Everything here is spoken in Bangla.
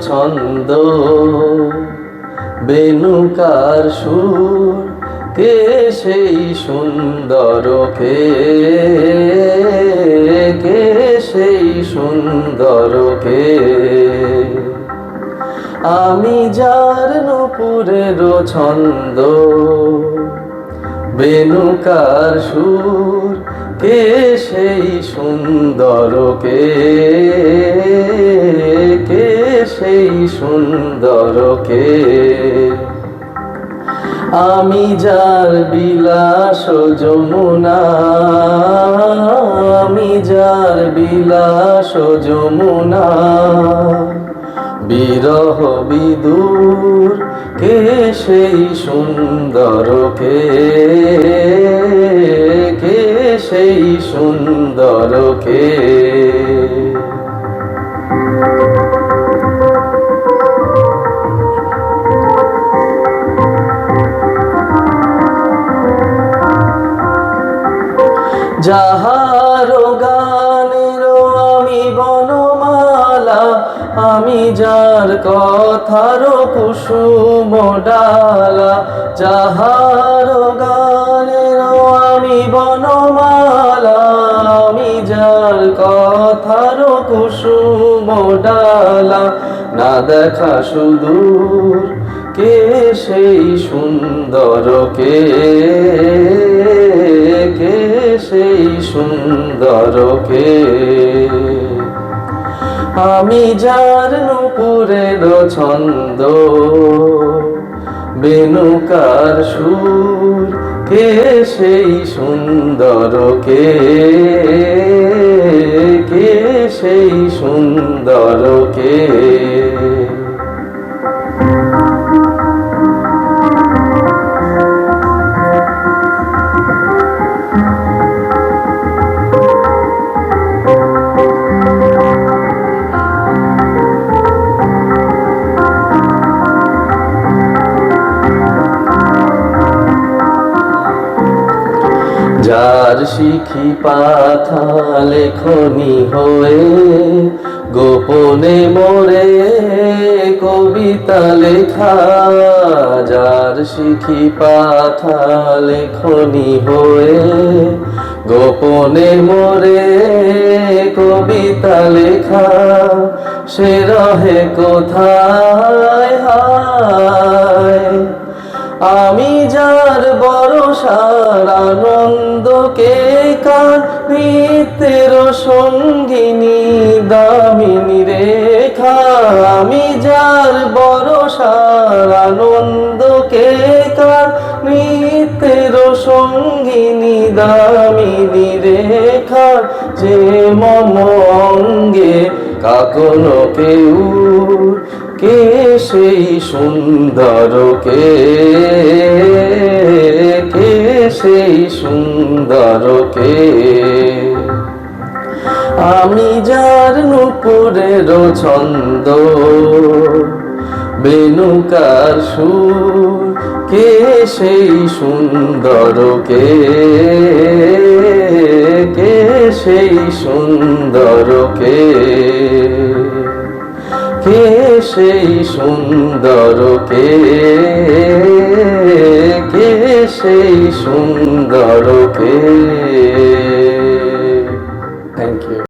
ছন্দ। বেনুকার সুর, কে সেই সুন্দর কে? কে সেই সুন্দর কে? আমি যার নুপুরের ছন্দ, বেনুকার সুর কে সেই সুন্দর কে? কে সেই সুন্দর কে? আমি যার বিলাস যমুনা, আমি যার বিলাস যমুনা। বিরহ বিদূর, কে সেই সুন্দর কে? কে যাহার গানের আমি বনমালা আমি যার কথার কুসুম ডালা যাহার গানের আমি বনমালা ডালা না দেখা সুদূর। কে সেই সুন্দর, কে কে সেই সুন্দর, কে? আমি যার নুপুরের ছন্দ, বেনুকার সুর। কে সেই সুন্দর, কে? শিখি পাথা লেখনি হয়ে, গোপনে মোরে কবিতা লেখা। যার শিখি পাথা লেখনি হয়ে, গোপনে মোরে কবিতা লেখা। সে রহে কোথায় হায় আমি যার বড়সার আনন্দকে কার নিত্যের সঙ্গিনী দামিনী রেখা, আমি যার বড়সার আনন্দকে কার নিত্যের সঙ্গিনী দামিনী রেখা, যে মম অঙ্গে কাকনো কেউ। কে সেই সুন্দর কে? কে সেই সুন্দর কে? আমি যার নুপুরের ছন্দ, বেনুকার সুর, কে সেই সুন্দর কে? কে সেই সুন্দর কে? কে সেই সুন্দর কে? কে সেই সুন্দর কে?